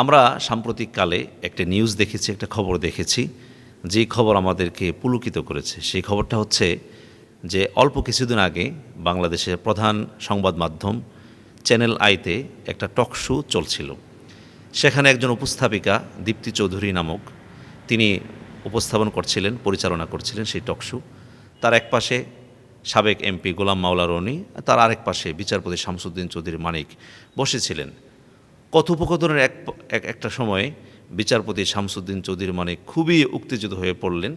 আমরা সাম্প্রতিককালে একটা নিউজ দেখেছি, একটা খবর দেখেছি যে খবর আমাদেরকে পুলকিত করেছে। সেই খবরটা হচ্ছে যে অল্প কিছুদিন আগে বাংলাদেশের প্রধান সংবাদ মাধ্যম চ্যানেল আইতে একটা টক শো চলছিল। সেখানে একজন উপস্থাপিকা, দীপ্তি চৌধুরী নামক, তিনি উপস্থাপন করছিলেন, পরিচালনা করছিলেন সেই টক শো তার এক পাশে সাবেক এমপি গোলাম মাওলা রনি তার আরেক পাশে বিচারপতি শামসুদ্দিন চৌধুরী মানিক বসেছিলেন। কথোপকথনের এক এক- একটা সময়ে বিচারপতি শামসুদ্দিন চৌধুরী মানে খুবই উত্তেজিত হয়ে পড়লেন,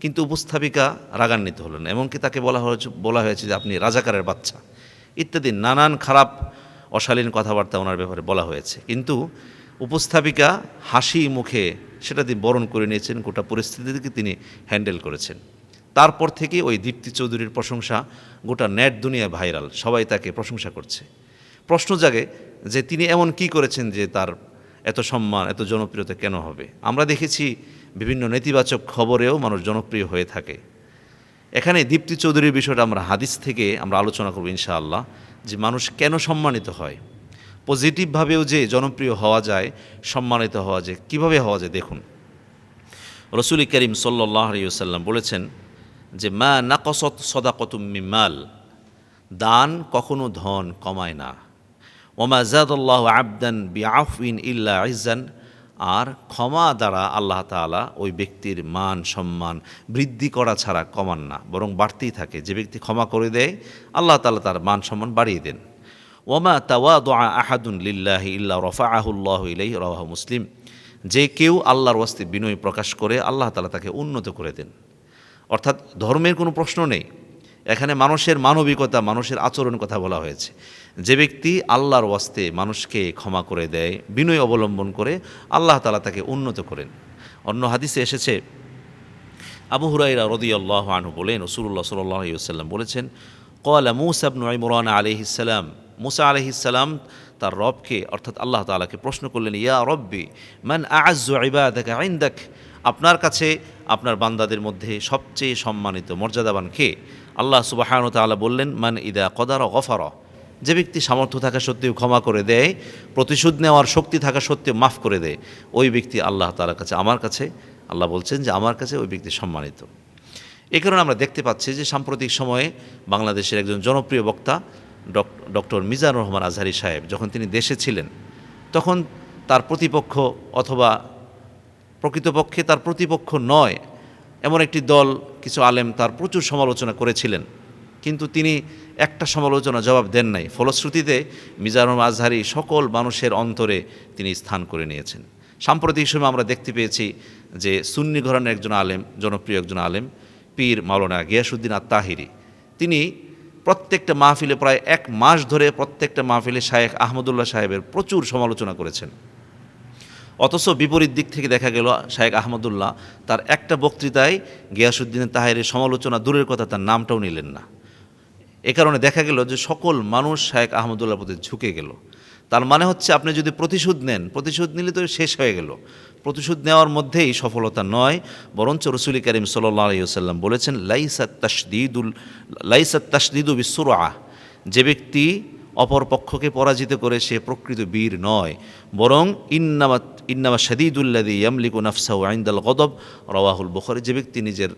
কিন্তু উপস্থাপিকা রাগান্বিত হলেন, এমনকি তাকে বলা হয়েছে বলা হয়েছে যে আপনি রাজাকারের বাচ্চা। ইত্যাদি নানান খারাপ, অশালীন কথাবার্তা ওনার ব্যাপারে বলা হয়েছে। কিন্তু উপস্থাপিকা হাসি মুখে সেটা তিনি বরণ করে নিয়েছেন, গোটা পরিস্থিতিকে তিনি হ্যান্ডেল করেছেন। তারপর থেকে ওই দীপ্তি চৌধুরীর প্রশংসা গোটা নেট দুনিয়ায় ভাইরাল, সবাই তাকে প্রশংসা করছে। প্রশ্ন জাগে যে তিনি এমন কি করেছেন যে তার এত সম্মান, এত জনপ্রিয়তা কেন হবে? আমরা দেখেছি বিভিন্ন নেতিবাচক খবরেও মানুষ জনপ্রিয় হয়ে থাকে। এখানে দীপ্তি চৌধুরীর বিষয়টা আমরা হাদিস থেকে আমরা আলোচনা করব ইনশাআল্লাহ, যে মানুষ কেন সম্মানিত হয়? পজিটিভভাবেও যে জনপ্রিয় হওয়া যায়, সম্মানিত হওয়া যায়, কীভাবে হওয়া যায় দেখুন। রসুল করিম সাল্লাহ আলিয়াল্লাম বলেছেন যে, মা নাকসত সদাকতুম্মি মাল। দান কখনো ধন কমায় না। ওমা জাদুল্লাহ আবদান বি আফইন ইল্লা ইজান আর ক্ষমা দ্বারা আল্লাহ তাআলা ওই ব্যক্তির মান, সম্মান বৃদ্ধি করা ছাড়া কমান না, বরং বাড়তেই থাকে। যে ব্যক্তি ক্ষমা করে দেয়, আল্লাহ তালা তার মান, সম্মান বাড়িয়ে দেন। ওমা তাওয়া দোয়া আহাদুন লিল্লাহ ইল্লা রফা আহুল্লাহ ইলাই রওয়াহ মুসলিম। যে কেউ আল্লাহর ওয়াস্তে বিনয় প্রকাশ করে, আল্লাহ তালা তাকে উন্নত করে দেন। অর্থাৎ ধর্মের কোনো প্রশ্ন নেই। এখানে মানুষের মানবিকতা, মানুষের আচরণ কথা বলা হয়েছে। যে ব্যক্তি আল্লাহর ওয়াস্তে মানুষকে ক্ষমা করে দেয়, বিনয় অবলম্বন করে, আল্লাহ তালা তাকে উন্নত করেন। অন্য হাদিসে এসেছে, আবু হুরাইরা রদি আল্লাহ আনহু বলেন রসুল্লাহ সাল্লাহ সাল্লাম বলেছেন কলা মুসাবনু ইমরান আলহিসাল্লাম মুসা আলহিসাল্লাম তার রবকে, অর্থাৎ আল্লাহ তালাকে প্রশ্ন করলেন, ইয়া রব্বি, মান আজ্জু ইবাদাকা ইনদাক? আপনার কাছে, আপনার বান্দাদের মধ্যে সবচেয়ে সম্মানিত, মর্যাদাবান কে? আল্লাহ সুবাহান তাআলা বললেন, মান ইদা কদার গফার। যে ব্যক্তি সামর্থ্য থাকা সত্ত্বেও ক্ষমা করে দেয়, প্রতিশোধ নেওয়ার শক্তি থাকা সত্ত্বেও মাফ করে দেয়, ওই ব্যক্তি আল্লাহ তালার কাছে, আমার কাছে, আল্লাহ বলছেন যে আমার কাছে ওই ব্যক্তি সম্মানিত। এ কারণে আমরা দেখতে পাচ্ছি যে সাম্প্রতিক সময়ে বাংলাদেশের একজন জনপ্রিয় বক্তা ডক্টর মিজানুর রহমান আজহারি সাহেব, যখন তিনি দেশে ছিলেন, তখন তার প্রতিপক্ষ অথবা প্রকৃতপক্ষে তার প্রতিপক্ষ নয়, এমন একটি দল কিছু আলেম তার প্রচুর সমালোচনা করেছিলেন, কিন্তু তিনি একটা সমালোচনা জবাব দেন নাই। ফলশ্রুতিতে মিজানুর আজহারি সকল মানুষের অন্তরে তিনি স্থান করে নিয়েছেন। সাম্প্রতিক সময় আমরা দেখতে পেয়েছি যে সুন্নি ঘরানের একজন আলেম, জনপ্রিয় একজন আলেম, পীর মাওলানা গিয়াসুদ্দিন আত্মাহিরি তিনি প্রত্যেকটা মাহফিলে প্রায় এক মাস ধরে প্রত্যেকটা মাহফিলে শায়েখ আহমদুল্লাহ সাহেবের প্রচুর সমালোচনা করেছেন। অথচ বিপরীত দিক থেকে দেখা গেল শায়েক আহমদুল্লাহ তার একটা বক্তৃতায় গিয়াসুদ্দিনের তাহেরের সমালোচনা দূরের কথা, তার নামটাও নিলেন না। এ কারণে দেখা গেল যে সকল মানুষ শায়েক আহমদুল্লাহর প্রতি ঝুঁকে গেল। তার মানে হচ্ছে আপনি যদি প্রতিশোধ নেন, প্রতিশোধ নিলে তো শেষ হয়ে গেল। প্রতিশোধ নেওয়ার মধ্যেই সফলতা নয়, বরঞ্চ রসুল করিম আলিয়াল্লাম বলেছেন, লাইসাত তাসদিদুল লাইসাত তাসদিদু বিশ্বরা যে ব্যক্তি অপর পক্ষকে পরাজিত করে সে প্রকৃত বীর নয়। বরং ইন্নামা ইন্নামা শাদিদুল্লাদি ইয়ামলিকু নাফসাউ আইন্দাল গদব, রওয়াহুল বখরি। যে ব্যক্তি নিজের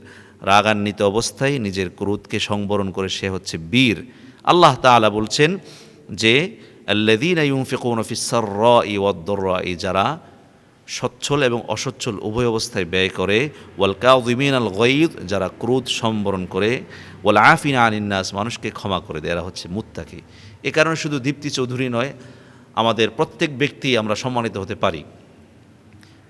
রাগান্বিত অবস্থায় নিজের ক্রোধকে সংবরণ করে সে হচ্ছে বীর। আল্লাহ তালা বলছেন যে আল্লাদিন ইউমফিকুন ফিসার র ই যারা সচ্ছল এবং অসচ্ছল উভয় অবস্থায় ব্যয় করে। ওয়াল কাউদিমিন আল গঈদ যারা ক্রোধ সম্বরণ করে। ওয়াল আফিন আনিন্নাস মানুষকে ক্ষমা করে দেয়। এরা হচ্ছে মুত্তাকি। এ কারণে শুধু দীপ্তি চৌধুরী নয়, আমাদের প্রত্যেক ব্যক্তি আমরা সম্মানিত হতে পারি।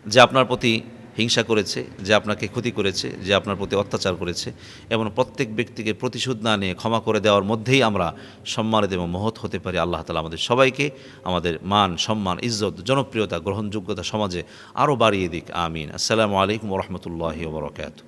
যে আপনার প্রতি হিংসা করেছে, যে আপনাকে ক্ষতি করেছে, যে আপনার প্রতি অত্যাচার করেছে, এবং প্রত্যেক ব্যক্তিকে প্রতিশোধ না নিয়ে ক্ষমা করে দেওয়ার মধ্যেই আমরা সম্মানিত এবং মহৎ হতে পারি। আল্লাহ তালা আমাদের সবাইকে আমাদের মান, সম্মান, ইজ্জত, জনপ্রিয়তা, গ্রহণযোগ্যতা সমাজে আরও বাড়িয়ে দিক। আমিন। আসসালামু আলাইকুম রহমতুল্লাহি ওবরাকাতু